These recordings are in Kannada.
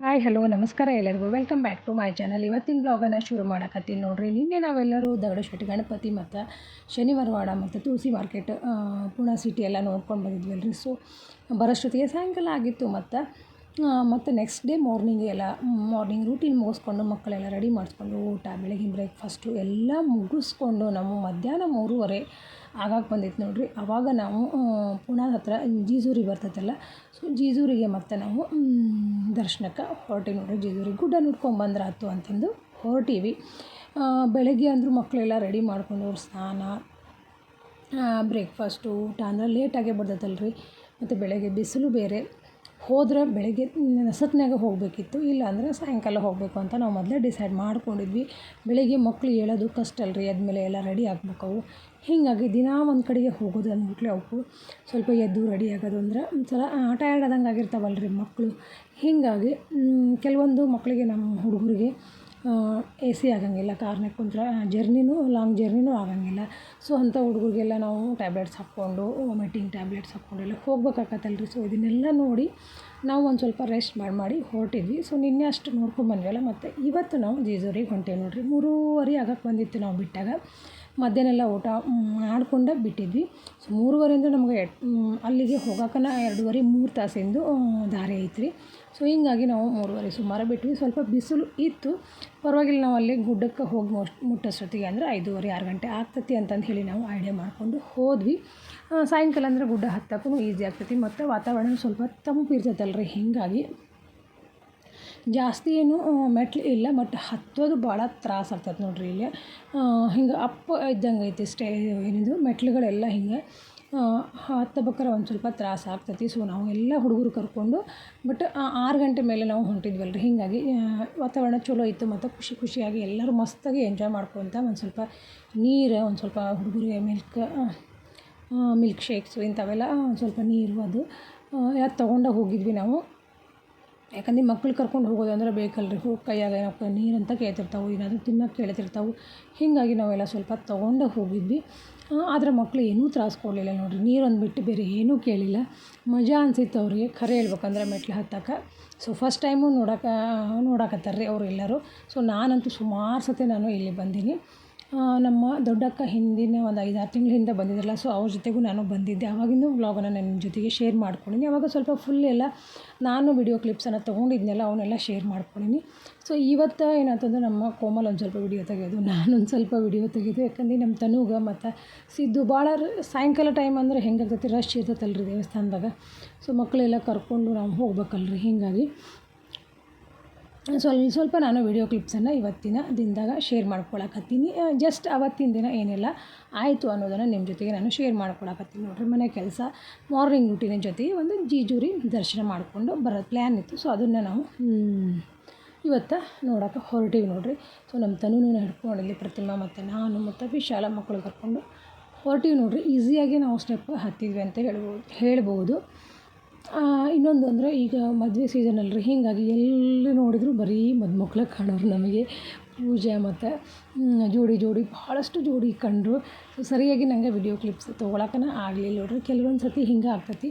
ಹಾಯ್ ಹಲೋ ನಮಸ್ಕಾರ ಎಲ್ಲರಿಗೂ. Welcome back to my channel ಇವತ್ತಿನ ಬ್ಲಾಗನ್ನು ಶುರು ಮಾಡಕತ್ತೀನಿ ನೋಡ್ರಿ. ನಿನ್ನೆ ನಾವೆಲ್ಲರೂ ದಗಡಶೆಟ್ಟಿ ಗಣಪತಿ ಮತ್ತು ಶನಿವಾರವಾಡ ಮತ್ತು ತುಳಸಿ ಮಾರ್ಕೆಟ್ ಪುಣೆ ಸಿಟಿ ಎಲ್ಲ ನೋಡ್ಕೊಂಡು ಬಂದಿದ್ವಲ್ರಿ ಸೊ ಬರೋಷ್ಟೊತ್ತಿಗೆ ಸಾಯಂಕಾಲ ಆಗಿತ್ತು ಮತ್ತು ಮತ್ತು ನೆಕ್ಸ್ಟ್ ಡೇ ಮಾರ್ನಿಂಗ್ ಎಲ್ಲ ಮಾರ್ನಿಂಗ್ ರೂಟೀನ್ ಮುಗಿಸ್ಕೊಂಡು ಮಕ್ಕಳೆಲ್ಲ ರೆಡಿ ಮಾಡಿಸ್ಕೊಂಡು ಊಟ, ಬೆಳಗಿನ ಬ್ರೇಕ್ಫಾಸ್ಟು ಎಲ್ಲ ಮುಗಿಸ್ಕೊಂಡು ನಾವು ಮಧ್ಯಾಹ್ನ ಮೂರುವರೆ ಆಗಾಗ ಬಂದಿತ್ತು ನೋಡಿರಿ. ಆವಾಗ ನಾವು ಪುಣೆ ಹತ್ರ ಜೀಜೂರಿ ಬರ್ತೈತಲ್ಲ ಸೊ ಜೀಜೂರಿಗೆ ಮತ್ತೆ ನಾವು ದರ್ಶನಕ್ಕೆ ಹೊರಟಿ ನೋಡಿರಿ. ಜೀಜೂರಿಗೆ ಗುಡ್ಡ ನೋಡ್ಕೊಂಡು ಬಂದ್ರೆ ಆಯ್ತು ಅಂತಂದು ಹೊರಟೀವಿ. ಬೆಳಗ್ಗೆ ಅಂದರೂ ಮಕ್ಕಳೆಲ್ಲ ರೆಡಿ ಮಾಡ್ಕೊಂಡು ಸ್ನಾನ ಬ್ರೇಕ್ಫಾಸ್ಟು ಊಟ ಅಂದ್ರೆ ಲೇಟಾಗೇ ಬರ್ತೈತಲ್ರಿ. ಮತ್ತು ಬೆಳಗ್ಗೆ ಬಿಸಿಲು ಬೇರೆ. ಹೋದ್ರೆ ಬೆಳಗ್ಗೆ ನಸತ್ನ್ಯಾಗ ಹೋಗಬೇಕಿತ್ತು, ಇಲ್ಲ ಅಂದರೆ ಸಾಯಂಕಾಲ ಹೋಗಬೇಕು ಅಂತ ನಾವು ಮೊದಲೇ ಡಿಸೈಡ್ ಮಾಡ್ಕೊಂಡಿದ್ವಿ. ಬೆಳಗ್ಗೆ ಮಕ್ಕಳು ಹೇಳೋದು ಕಷ್ಟ ಅಲ್ರಿ ಆದಮೇಲೆ ಎಲ್ಲ ರೆಡಿ ಆಗ್ಬೇಕು ಅವು. ಹೀಗಾಗಿ ದಿನಾ ಒಂದು ಕಡೆಗೆ ಹೋಗೋದು ಅಂದ್ಬಿಟ್ಲೆ ಅವಕ್ಕೂ ಸ್ವಲ್ಪ ಎದ್ದು ರೆಡಿ ಆಗೋದು ಅಂದ್ರೆ ಒಂಥರ ಟಯರ್ಡ್ ಆದಂಗೆ ಆಗಿರ್ತಾವಲ್ರಿ ಮಕ್ಕಳು ಹೀಗಾಗಿ ಕೆಲವೊಂದು ಮಕ್ಕಳಿಗೆ ನಮ್ಮ ಹುಡುಗರಿಗೆ ಎ ಸಿ ಆಗಂಗಿಲ್ಲ ಕಾರ್ನಾಗ ಕುಂತ್ರೆ ಜರ್ನಿನೂ, ಲಾಂಗ್ ಜರ್ನಿನೂ ಆಗಂಗಿಲ್ಲ. ಸೊ ಅಂಥ ಹುಡುಗರಿಗೆಲ್ಲ ನಾವು ಟ್ಯಾಬ್ಲೆಟ್ಸ್ ಹಾಕ್ಕೊಂಡು, ವಾಮಿಟಿಂಗ್ ಟ್ಯಾಬ್ಲೆಟ್ಸ್ ಹಾಕ್ಕೊಂಡೆಲ್ಲ ಹೋಗ್ಬೇಕಾಗತ್ತಲ್ರಿ ಸೊ ಇದನ್ನೆಲ್ಲ ನೋಡಿ ನಾವು ಒಂದು ಸ್ವಲ್ಪ ರೆಸ್ಟ್ ಮಾಡಿ ಮಾಡಿ ಹೊರಟಿದ್ವಿ. ಸೊ ನಿನ್ನೆ ಅಷ್ಟು ನೋಡ್ಕೊಂಡು ಬಂದ್ವಲ್ಲ, ಮತ್ತು ಇವತ್ತು ನಾವು ಜೀಜೂರಿಗೆ ಹೊಂಟೇವಿ ನೋಡಿರಿ. ಮೂರುವರೆ ಆಗಕ್ಕೆ ಬಂದಿತ್ತು ನಾವು ಬಿಟ್ಟಾಗ. ಮಧ್ಯಾಹ್ನೆಲ್ಲ ಊಟ ಮಾಡಿಕೊಂಡೆ ಬಿಟ್ಟಿದ್ವಿ. ಸೊ ಮೂರುವರೆಯಿಂದ ನಮಗೆ ಅಲ್ಲಿಗೆ ಹೋಗೋಕನ ಎರಡೂವರೆ ಮೂರು ತಾಸಿಂದು ದಾರಿ ಐತ್ರಿ. ಸೊ ಹೀಗಾಗಿ ನಾವು ಮೂರುವರೆ ಸುಮಾರು ಬಿಟ್ವಿ. ಸ್ವಲ್ಪ ಬಿಸಿಲು ಇತ್ತು. ಪರವಾಗಿಲ್ಲ, ನಾವು ಅಲ್ಲಿ ಗುಡ್ಡಕ್ಕೆ ಹೋಗಿ ಮೋಸ್ಟ್ ಮುಟ್ಟೋಷ್ಟೊತ್ತಿಗೆ ಅಂದರೆ ಐದೂವರೆ, ಆರು ಗಂಟೆ ಆಗ್ತತಿ ಅಂತಂದು ಹೇಳಿ ನಾವು ಐಡಿಯಾ ಮಾಡಿಕೊಂಡು ಹೋದ್ವಿ. ಸಾಯಂಕಾಲ ಅಂದರೆ ಗುಡ್ಡ ಹತ್ತಕ್ಕೂ ಈಸಿ ಆಗ್ತೈತಿ. ಮತ್ತು ವಾತಾವರಣ ಸ್ವಲ್ಪ ತಂಪು ಇರ್ತೈತಲ್ರಿ, ಹೀಗಾಗಿ. ಜಾಸ್ತಿ ಏನು ಮೆಟ್ಲು ಇಲ್ಲ ಬಟ್ ಹತ್ತೋದು ಭಾಳ ತ್ರಾಸ ಆಗ್ತದೆ ನೋಡಿರಿ ಇಲ್ಲಿ. ಹಿಂಗೆ ಅಪ್ಪ ಇದ್ದಂಗೆ ಐತಿ ಸ್ಟೇ, ಏನಿದು, ಮೆಟ್ಲುಗಳೆಲ್ಲ ಹಿಂಗೆ. ಹತ್ತಬೇಕಾರೆ ಒಂದು ಸ್ವಲ್ಪ ತ್ರಾಸ ಆಗ್ತೈತಿ. ಸೊ ನಾವು ಎಲ್ಲ ಹುಡುಗರು ಕರ್ಕೊಂಡು ಬಟ್ ಆರು ಗಂಟೆ ಮೇಲೆ ನಾವು ಹೊಂಟಿದ್ವಲ್ಲ ರೀ ಹೀಗಾಗಿ ವಾತಾವರಣ ಚಲೋ ಇತ್ತು ಮತ್ತು ಖುಷಿ ಖುಷಿಯಾಗಿ ಎಲ್ಲರೂ ಮಸ್ತಾಗಿ ಎಂಜಾಯ್ ಮಾಡ್ಕೊತ ಒಂದು ಸ್ವಲ್ಪ ನೀರು, ಒಂದು ಸ್ವಲ್ಪ ಹುಡುಗರಿಗೆ ಮಿಲ್ಕ್ ಮಿಲ್ಕ್ ಶೇಕ್ಸು ಇಂಥವೆಲ್ಲ ಒಂದು ಸ್ವಲ್ಪ ನೀರು ಅದು ಎಲ್ಲ ತಗೊಂಡೆ ಹೋಗಿದ್ವಿ ನಾವು. ಯಾಕಂದ್ರೆ ಮಕ್ಳು ಕರ್ಕೊಂಡು ಹೋಗೋದು ಅಂದ್ರೆ ಬೇಕಲ್ರಿ. ಹೋಗಿ ಕೈಯಾಗ ಏನಪ್ಪ, ನೀರಂತ ಕೇಳ್ತಿರ್ತಾವೆ, ಏನಾದರೂ ತಿನ್ನೋಕೆ ಕೇಳ್ತಿರ್ತಾವೆ. ಹೀಗಾಗಿ ನಾವೆಲ್ಲ ಸ್ವಲ್ಪ ತೊಗೊಂಡೇ ಹೋಗಿದ್ವಿ. ಆದರೆ ಮಕ್ಕಳು ಏನೂ ತ್ರಾಸು ಕೊಡಲಿಲ್ಲ ನೋಡಿರಿ. ನೀರೊಂದು ಬಿಟ್ಟು ಬೇರೆ ಏನೂ ಕೇಳಿಲ್ಲ. ಮಜಾ ಅನ್ಸಿತ್ತು ಅವ್ರಿಗೆ. ಖರೆ ಹೇಳ್ಬೇಕಂದ್ರೆ ಮೆಟ್ಲು ಹತ್ತಕ್ಕೆ. ಸೊ ಫಸ್ಟ್ ಟೈಮು ನೋಡೋಕೆ, ನೋಡಕತ್ತಾರ್ರಿ ಅವರು ಅವ್ರು ಎಲ್ಲರೂ. ಸೊ ನಾನಂತೂ ಸುಮಾರು ಸತಿ ನಾನು ಇಲ್ಲಿ ಬಂದೀನಿ. ನಮ್ಮ ದೊಡ್ಡಕ್ಕ ಹಿಂದಿನ ಒಂದು ಐದಾರು ತಿಂಗಳ ಹಿಂದೆ ಬಂದಿದ್ರಲ್ಲ ಸೊ ಅವ್ರ ಜೊತೆಗೂ ನಾನು ಬಂದಿದ್ದೆ. ಆವಾಗಿಂದು ವ್ಲಾಗನ್ನು ನನ್ನ ಜೊತೆಗೆ ಶೇರ್ ಮಾಡ್ಕೊಂಡಿನಿ. ಅವಾಗ ಸ್ವಲ್ಪ ಫುಲ್ ಎಲ್ಲ ನಾನು ವಿಡಿಯೋ ಕ್ಲಿಪ್ಸನ್ನು ತೊಗೊಂಡಿದ್ನೆಲ್ಲ ಅವನ್ನೆಲ್ಲ ಶೇರ್ ಮಾಡ್ಕೊಂಡಿನಿ. ಸೊ ಇವತ್ತು ಏನಾಯ್ತಂದ್ರೆ ನಮ್ಮ ಕೋಮಲ್ ಒಂದು ಸ್ವಲ್ಪ ವಿಡಿಯೋ ತೆಗೆಯೋದು, ನಾನೊಂದು ಸ್ವಲ್ಪ ವಿಡಿಯೋ ತೆಗೆದು ಯಾಕಂದ್ರೆ ನಮ್ಮ ತನುಗ ಮತ್ತು ಸಿದ್ದು ಭಾಳ ಸಾಯಂಕಾಲ ಟೈಮ್ ಅಂದರೆ ಹೆಂಗಾಗ್ತೈತಿ ರಶ್ ಇರ್ತೈತಲ್ರಿ ದೇವಸ್ಥಾನದಾಗ. ಸೊ ಮಕ್ಕಳೆಲ್ಲ ಕರ್ಕೊಂಡು ನಾವು ಹೋಗ್ಬೇಕಲ್ರಿ, ಹೀಗಾಗಿ. ಸ್ವಲ್ಪ ಸ್ವಲ್ಪ ನಾನು ವಿಡಿಯೋ ಕ್ಲಿಪ್ಸನ್ನು ಇವತ್ತಿನ ದಿನದಾಗ ಶೇರ್ ಮಾಡ್ಕೊಳಕತ್ತೀನಿ. ಜಸ್ಟ್ ಅವತ್ತಿನ ದಿನ ಏನೆಲ್ಲ, ಆಯಿತು ಅನ್ನೋದನ್ನು ನಿಮ್ಮ ಜೊತೆಗೆ ನಾನು ಶೇರ್ ಮಾಡ್ಕೊಳಕತ್ತೀನಿ. ನೋಡ್ರಿ, ಮನೆ ಕೆಲಸ ಮಾರ್ನಿಂಗ್ ರೂಟೀನ ಜೊತೆಗೆ ಒಂದು ಜೀಜೂರಿ ದರ್ಶನ ಮಾಡಿಕೊಂಡು ಬರೋ ಪ್ಲ್ಯಾನ್ ಇತ್ತು. ಸೊ ಅದನ್ನು ನಾವು ಇವತ್ತು ನೋಡೋಕೆ ಹೊರಟಿವಿ ನೋಡಿರಿ. ಸೊ ನಮ್ಮ ತನೂ ಹಿಡ್ಕೊಂಡಿದ್ದೆ ಪ್ರತಿಮಾ ಮತ್ತು ನಾನು ಮತ್ತು ವಿಶಾಲ ಮಕ್ಕಳು ಕರ್ಕೊಂಡು ಹೊರಟಿವಿ ನೋಡಿರಿ. ಈಸಿಯಾಗಿ ನಾವು ಸ್ಟೆಪ್ ಹತ್ತಿದ್ವಿ ಅಂತ ಹೇಳ್ಬೋದು ಹೇಳ್ಬೋದು. ಇನ್ನೊಂದು ಅಂದರೆ ಈಗ ಮದುವೆ ಸೀಸನ್ ಅಲ್ರಿ. ಹೀಗಾಗಿ ಎಲ್ಲಿ ನೋಡಿದರೂ ಬರೀ ಮದುಮಕ್ಳ ಕಾಣೋರು ನಮಗೆ. ಪೂಜೆ ಮತ್ತು ಜೋಡಿ ಜೋಡಿ ಭಾಳಷ್ಟು ಜೋಡಿ ಕಂಡರು. ಸರಿಯಾಗಿ ನನಗೆ ವಿಡಿಯೋ ಕ್ಲಿಪ್ಸ್ ತೊಗೊಳಕನ ಆಗಲಿಲ್ಲ ನೋಡ್ರಿ. ಕೆಲವೊಂದು ಸತಿ ಹಿಂಗೆ ಆಗ್ತೈತಿ.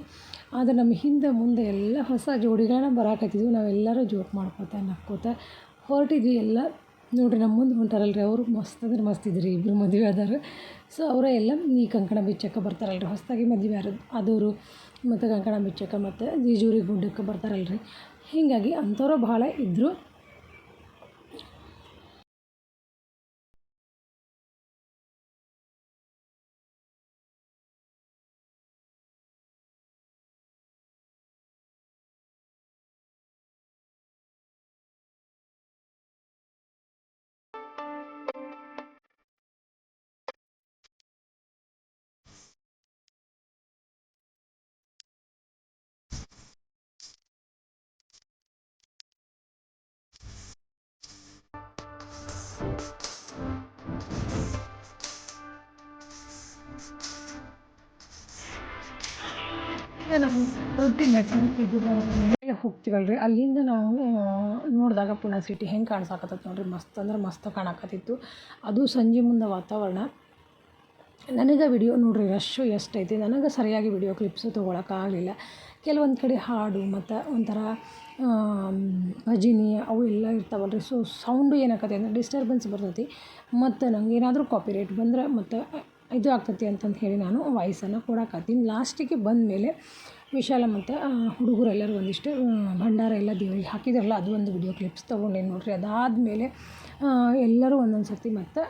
ಆದರೆ ನಮ್ಮ ಹಿಂದೆ ಮುಂದೆ ಎಲ್ಲ ಹೊಸ ಜೋಡಿಗಳನ್ನ ಬರಾಕತ್ತಿದ್ವು. ನಾವೆಲ್ಲರೂ ಜೋಕ್ ಮಾಡ್ಕೋತ ನಕ್ಕೋತ ಹೊರಟಿದ್ವಿ ಎಲ್ಲ. ನೋಡಿರಿ, ನಮ್ಮ ಮುಂದೆ ಹೊಂಟಾರಲ್ರಿ, ಅವರು ಮಸ್ತ್ ಅಂದ್ರೆ ಮಸ್ತ್ ಇದ್ರಿ ಇಬ್ಬರು ಮದುವೆ ಆದವರು. ಸೊ ಅವರೇ ಎಲ್ಲ ಈ ಕಂಕಣ ಬಿಚ್ಚಕ್ಕೆ ಬರ್ತಾರಲ್ರಿ, ಹೊಸದಾಗಿ ಮದುವೆ ಆರು ಆದವರು. ಮತ್ತು ಕಂಕಣ ಬಿಚ್ಚಕ್ಕೆ ಮತ್ತು ಜೀಜೂರಿ ಗುಡ್ಡಕ್ಕೆ ಬರ್ತಾರಲ್ರಿ. ಹೀಗಾಗಿ ಅಂಥವ್ರು ಭಾಳ ಇದ್ದರು ನಾವು ಹೋಗ್ತೀವಲ್ರಿ. ಅಲ್ಲಿಂದ ನಾವು ನೋಡಿದಾಗ ಪುಣೆ ಸಿಟಿ ಹೆಂಗೆ ಕಾಣ್ಸಕತ್ತೈತೆ ನೋಡ್ರಿ. ಮಸ್ತ್ ಅಂದ್ರೆ ಮಸ್ತ್ ಕಾಣಕತ್ತಿತ್ತು. ಅದು ಸಂಜೆ ಮುಂದೆ ವಾತಾವರಣ. ನನಗೆ ವಿಡಿಯೋ ನೋಡ್ರಿ ರಶ್ಶು ಎಷ್ಟೈತಿ. ನನಗೆ ಸರಿಯಾಗಿ ವಿಡಿಯೋ ಕ್ಲಿಪ್ಸು ತೊಗೊಳಕ್ಕಾಗಲಿಲ್ಲ. ಕೆಲವೊಂದು ಕಡೆ ಹಾಡು, ಮತ್ತು ಒಂಥರ ಭಜಿನಿ ಅವು ಎಲ್ಲ ಇರ್ತಾವಲ್ಲ ರೀ ಸೊ ಸೌಂಡು ಏನಾಗತ್ತೆ ಅಂದ್ರೆ ಡಿಸ್ಟರ್ಬೆನ್ಸ್ ಬರ್ತೈತಿ. ಮತ್ತು ನಂಗೆ ಏನಾದರೂ ಕಾಪಿರೈಟ್ ಬಂದ್ರೆ ಮತ್ತು ಇದು ಆಗ್ತೈತಿ ಅಂತಂದು ಹೇಳಿ ನಾನು ವಾಯ್ಸನ್ನು ಕೊಡಕತ್ತೀನಿ. ಲಾಸ್ಟಿಗೆ ಬಂದಮೇಲೆ ವಿಶಾಲ ಮತ್ತು ಹುಡುಗರೆಲ್ಲರೂ ಒಂದಿಷ್ಟು ಭಂಡಾರ ಎಲ್ಲ ದೇವರಿಗೆ ಹಾಕಿದ್ರಲ್ಲ, ಅದು ಒಂದು ವಿಡಿಯೋ ಕ್ಲಿಪ್ಸ್ ತೊಗೊಂಡೇನಿ ನೋಡಿರಿ. ಅದಾದಮೇಲೆ ಎಲ್ಲರೂ ಒಂದೊಂದು ಸರ್ತಿ ಮತ್ತು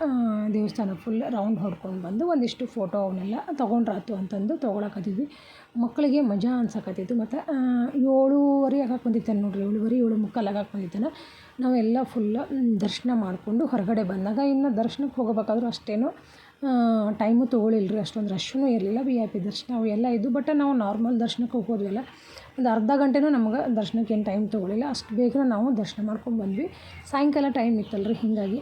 ದೇವಸ್ಥಾನ ಫುಲ್ ರೌಂಡ್ ಹೊಡ್ಕೊಂಡು ಬಂದು ಒಂದಿಷ್ಟು ಫೋಟೋ ಅವನ್ನೆಲ್ಲ ತೊಗೊಂಡ್ರಾತು ಅಂತಂದು ತೊಗೊಳಕತ್ತಿದ್ವಿ. ಮಕ್ಕಳಿಗೆ ಮಜಾ ಅನ್ಸಕತ್ತಿತ್ತು. ಮತ್ತು ಏಳುವರೆ ಆಗಕ್ಕೆ ಬಂದಿತ್ತೇನೆ ನೋಡಿರಿ. ಏಳುವರೆ, ಏಳು ಮುಕ್ಕಾಲು ಆಗಕ್ಕೆ ಬಂದಿತ್ತಾನೆ. ನಾವೆಲ್ಲ ಫುಲ್ಲ ದರ್ಶನ ಮಾಡಿಕೊಂಡು ಹೊರಗಡೆ ಬಂದಾಗ ಇನ್ನು ದರ್ಶನಕ್ಕೆ ಹೋಗಬೇಕಾದ್ರೂ ಅಷ್ಟೇನು ಟೈಮು ತೊಗೊಳಿಲ್ಲ ರೀ ಅಷ್ಟೊಂದು ರಶ್ಶೂ ಇರಲಿಲ್ಲ. ವಿ ಐ ಪಿ ದರ್ಶನ ಅವು ಎಲ್ಲ ಇದ್ದು ಬಟ್ ನಾವು ನಾರ್ಮಲ್ ದರ್ಶನಕ್ಕೆ ಹೋಗೋದಿಲ್ಲ ಒಂದು ಅರ್ಧ ಗಂಟೆನೂ ನಮ್ಗೆ ದರ್ಶನಕ್ಕೆ ಏನು ಟೈಮ್ ತೊಗೊಳಿಲ್ಲ. ಅಷ್ಟು ಬೇಗ ನಾವು ದರ್ಶನ ಮಾಡ್ಕೊಂಡು ಬಂದ್ವಿ. ಸಾಯಂಕಾಲ ಟೈಮ್ ಇತ್ತಲ್ಲ ರೀ ಹೀಗಾಗಿ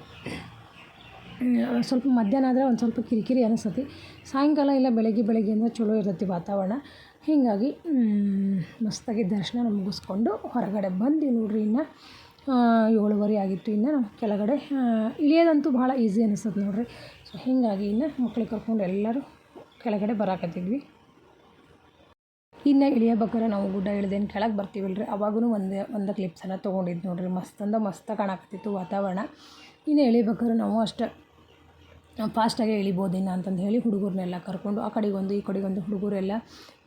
ಸ್ವಲ್ಪ ಮಧ್ಯಾಹ್ನ ಆದರೆ ಒಂದು ಸ್ವಲ್ಪ ಕಿರಿಕಿರಿ ಅನಿಸ್ತತಿ ಸಾಯಂಕಾಲ ಇಲ್ಲ, ಬೆಳಗ್ಗೆ ಬೆಳಗ್ಗೆ ಅಂದರೆ ಚಲೋ ಇರ್ತೈತಿ ವಾತಾವರಣ. ಹೀಗಾಗಿ ಮಸ್ತಾಗಿ ದರ್ಶನ ಮುಗಿಸ್ಕೊಂಡು ಹೊರಗಡೆ ಬಂದು ನೋಡ್ರಿ ಇನ್ನು. ಏಳುವರೆ ಆಗಿತ್ತು ಇನ್ನು ನಾವು ಕೆಳಗಡೆ. ಇಳಿಯೋದಂತೂ ಭಾಳ ಈಸಿ ಅನಿಸ್ತದೆ ನೋಡಿರಿ. ಸೊ ಹೀಗಾಗಿ ಇನ್ನು ಮಕ್ಳಿಗೆ ಕರ್ಕೊಂಡು ಎಲ್ಲರೂ ಕೆಳಗಡೆ ಬರಾಕತ್ತಿದ್ವಿ. ಇನ್ನು ಇಳಿಯಬೇಕಾರೆ ನಾವು ಗುಡ್ಡ ಇಳ್ದೇನು ಕೆಳಗೆ ಬರ್ತೀವಲ್ಲ ರೀ ಅವಾಗೂ ಒಂದು ಒಂದು ಕ್ಲಿಪ್ಸನ್ನು ತೊಗೊಂಡಿದ್ದು ನೋಡಿರಿ. ಮಸ್ತಂದ ಮಸ್ತ ಮಸ್ತ್ ಕಾಣಕತ್ತಿತ್ತು ವಾತಾವರಣ. ಇನ್ನು ಇಳಿಬೇಕಾದ್ರೆ ನಾವು ಅಷ್ಟೇ ಫಾಸ್ಟಾಗೆ ಇಳಿಬೋದು ಇನ್ನು ಅಂತಂದು ಹೇಳಿ ಹುಡುಗರನ್ನೆಲ್ಲ ಕರ್ಕೊಂಡು ಆ ಕಡೆಗೊಂದು ಈ ಕಡೆಗೊಂದು ಹುಡುಗರೆಲ್ಲ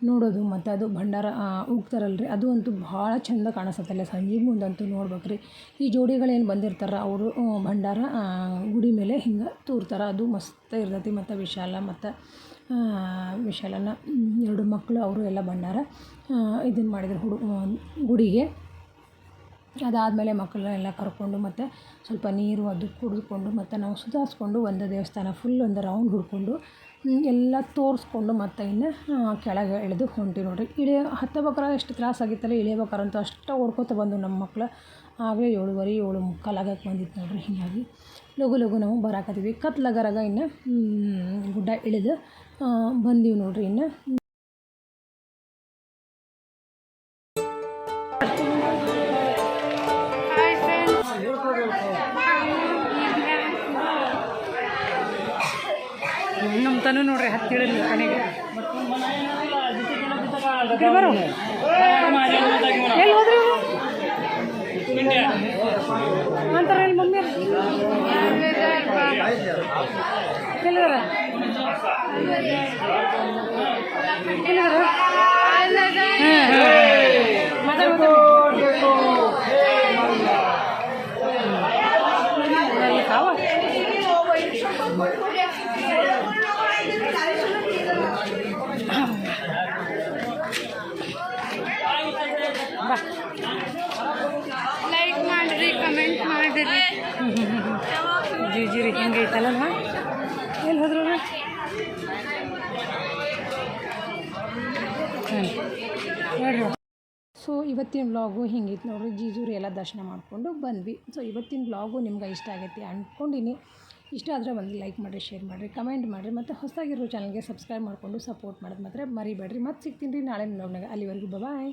ನೋಡೋದು ಮತ್ತು ಅದು ಭಂಡಾರ ಹೋಗ್ತಾರಲ್ಲ ರೀ ಅದು ಅಂತೂ ಭಾಳ ಚಂದ ಕಾಣಿಸುತ್ತಲ್ಲ ಸಂಜೆ ಮುಂದಂತೂ ನೋಡ್ಬೇಕು ರೀ ಈ ಜೋಡಿಗಳೇನು ಬಂದಿರ್ತಾರೆ ಅವರು ಭಂಡಾರ ಗುಡಿ ಮೇಲೆ ಹಿಂಗೆ ತೂರ್ತಾರೆ. ಅದು ಮಸ್ತ್ ಇರ್ತೈತಿ ಮತ್ತು ವಿಶಾಲ ಮತ್ತು ವಿಶಾಲನ ಎರಡು ಮಕ್ಕಳು ಅವರು ಎಲ್ಲ ಭಂಡಾರ ಇದನ್ನು ಮಾಡಿದ್ರು ಹುಡು ಗುಡಿಗೆ. ಅದಾದಮೇಲೆ ಮಕ್ಕಳನ್ನೆಲ್ಲ ಕರ್ಕೊಂಡು ಮತ್ತು ಸ್ವಲ್ಪ ನೀರು ಅದು ಕುಡಿದುಕೊಂಡು ಮತ್ತು ನಾವು ಸುಧಾರಿಸ್ಕೊಂಡು ಒಂದು ದೇವಸ್ಥಾನ ಫುಲ್ ಒಂದು ರೌಂಡ್ ಹುಡ್ಕೊಂಡು ಎಲ್ಲ ತೋರಿಸ್ಕೊಂಡು ಮತ್ತು ಇನ್ನು ಕೆಳಗೆ ಇಳಿದು ಹೊಂಟಿವಿ ನೋಡಿರಿ. ಇಳಿಯ ಹತ್ತಬೇಕಾರೆ ಎಷ್ಟು ತ್ರಾಸು ಆಗಿತ್ತಲ್ಲ ಇಳಿಯಬೇಕಾರಂತೂ ಅಷ್ಟು ಓಡ್ಕೋತ ಬಂದು ನಮ್ಮ ಮಕ್ಳು. ಆಗಲೇ ಏಳುವರೆ, ಏಳು ಮುಕ್ಕಾಲು ಆಗಕ್ಕೆ ಬಂದಿತ್ತು ನೋಡಿರಿ, ಹೀಗಾಗಿ ಲಘು ಲಘು ನಾವು ಬರಾಕತ್ತೀವಿ. ಕತ್ಲಗರಾಗ ಇನ್ನು ಗುಡ್ಡ ಇಳಿದು ಬಂದೀವಿ ನೋಡಿರಿ ಇನ್ನು. ನಮ್ಮ ನೋಡ್ರಿ ನೋಡ್ರಿ ಹತ್ತಿಳಿದ್ಲು ಕಣಿಗೆ ಎಲ್ಲಿ ಹೋದ್ರಿ ಅಂತಾರ ಹೇಳಿ ಮಮ್ಮಿ. ಎಲ್ಲಿದಾರ ಎಲ್ಲಿದಾರ ಮಾತಾಡ್ಬೋದು ಕಾವ ಬಾ ಲೈಕ್ ಮಾಡಿರಿ ಕಮೆಂಟ್ ಮಾಡಿರಿ ಜಿ ಜಿ ರೀ ಹಿಂಗೆ ಐತಲ್ಲ ಎಲ್ಲಿ ಹೋದ್ರು? ನೋಡ್ರಿ. ಸೊ ಇವತ್ತಿನ ಬ್ಲಾಗು ಹಿಂಗಿತ್ತು ನೋಡ್ರಿ. ಜೀಜೂರಿ ಎಲ್ಲ ದರ್ಶನ ಮಾಡಿಕೊಂಡು ಬಂದ್ವಿ. ಸೊ ಇವತ್ತಿನ ಬ್ಲಾಗು ನಿಮ್ಗೆ ಇಷ್ಟ ಆಗೈತಿ ಅಂದ್ಕೊಂಡಿನಿ ಇಷ್ಟ ಆದರೆ ಒಂದು ಲೈಕ್ ಮಾಡಿರಿ ಶೇರ್ ಮಾಡಿರಿ ಕಮೆಂಟ್ ಮಾಡಿರಿ, ಮತ್ತು ಹೊಸದಾಗಿರೋ ಚಾನಲ್ಗೆ ಸಬ್ಸ್ಕ್ರೈಬ್ ಮಾಡಿಕೊಂಡು ಸಪೋರ್ಟ್ ಮಾಡೋದು ಮಾತ್ರ ಮರಿಬೇಡ್ರಿ. ಮತ್ತೆ ಸಿಗ್ತೀನಿ ರೀ ನಾಳೆ ವ್ಲಾಗ್ನಾಗ ಅಲ್ಲಿವರೆಗೂ ಬಾಯ್